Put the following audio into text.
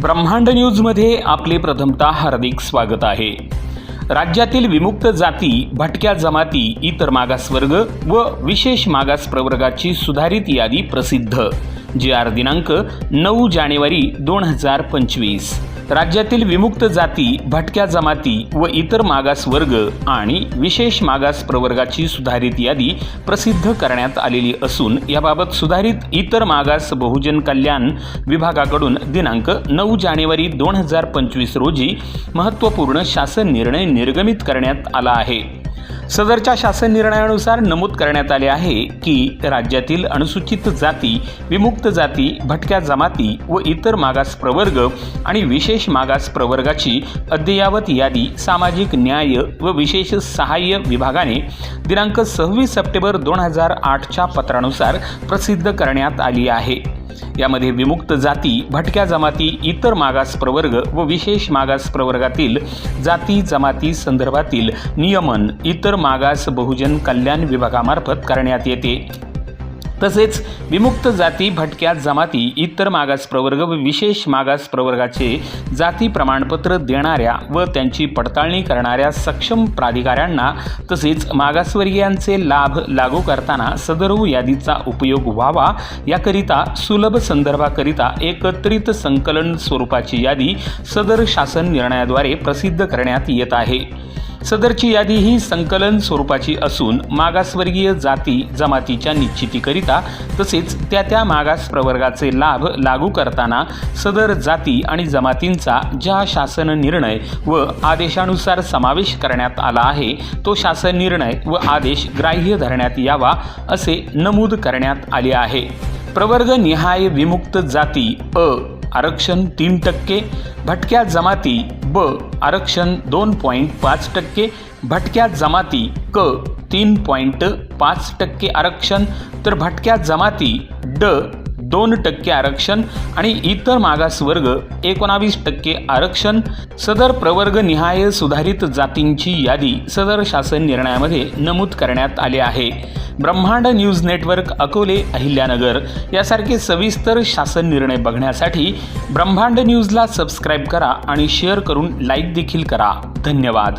ब्रह्मांड न्यूजमध्ये आपले प्रथमतः हार्दिक स्वागत आहे. राज्यातील विमुक्त जाती भटक्या जमाती इतर मागासवर्ग व विशेष मागास प्रवर्गाची सुधारित यादी प्रसिद्ध जी आर दिनांक नऊ जानेवारी दोन हजार पंचवीस. राज्यातील विमुक्त जाती भटक्या जमाती व इतर मागास वर्ग आणि विशेष मागास प्रवर्गाची सुधारित यादी प्रसिद्ध करण्यात आलेली असून याबाबत सुधारित इतर मागास बहुजन कल्याण विभागाकडून दिनांक नऊ जानेवारी दोन हजार पंचवीस रोजी महत्त्वपूर्ण शासन निर्णय निर्गमित करण्यात आला आहे. सदरच्या शासन निर्णयानुसार नमूद करण्यात आले आहे की राज्यातील अनुसूचित जाती विमुक्त जाती भटक्या जमाती व इतर मागास प्रवर्ग आणि विशेष मागास प्रवर्गाची अद्ययावत यादी सामाजिक न्याय व विशेष सहाय्य विभागाने दिनांक सव्वीस सप्टेंबर दोन हजार आठच्या पत्रानुसार प्रसिद्ध करण्यात आली आहे. यामध्ये विमुक्त जाती भटक्या जमाती इतर मागास प्रवर्ग व विशेष मागास प्रवर्गातील जाती जमाती संदर्भातील नियमन इतर मागास बहुजन कल्याण विभागामार्फत करण्यात येते. तसेच विमुक्त जाती भटक्या जमाती इतर मागास प्रवर्ग व विशेष मागास प्रवर्गाचे जाती प्रमाणपत्र देणाऱ्या व त्यांची पडताळणी करणाऱ्या सक्षम प्राधिकाऱ्यांना तसेच मागासवर्गीयांचे लाभ लागू करताना सदरव यादीचा उपयोग व्हावा याकरिता सुलभ संदर्भाकरिता एकत्रित संकलन स्वरूपाची यादी सदर शासन निर्णयाद्वारे प्रसिद्ध करण्यात येत आहे. सदरची यादी ही संकलन स्वरूपाची असून मागासवर्गीय जाती जमातीच्या निश्चितीकरिता तसेच त्या त्या मागास प्रवर्गाचे लाभ लागू करताना सदर जाती आणि जमातींचा ज्या शासन निर्णय व आदेशानुसार समावेश करण्यात आला आहे तो शासन निर्णय व आदेश ग्राह्य धरण्यात यावा असे नमूद करण्यात आले आहे. प्रवर्ग निहाय विमुक्त जाती अ आरक्षण तीन टक्के भटक्या जमाती ब आरक्षण दोन पॉईंट पाच टक्के भटक्या जमाती क तीन पॉईंट पाच टक्के आरक्षण तर भटक्या जमाती ड दोन टक्के आरक्षण आणि इतर मागास वर्ग एकोणावीस टक्के आरक्षण. सदर प्रवर्ग निहाय सुधारित जातींची यादी सदर शासन निर्णयामध्ये नमूद करण्यात आले आहे. ब्रह्मांड न्यूज नेटवर्क अकोले अहिल्यानगर. यासारखे सविस्तर शासन निर्णय बघण्यासाठी ब्रह्मांड न्यूजला सबस्क्राईब करा आणि शेअर करून लाईक देखील करा. धन्यवाद.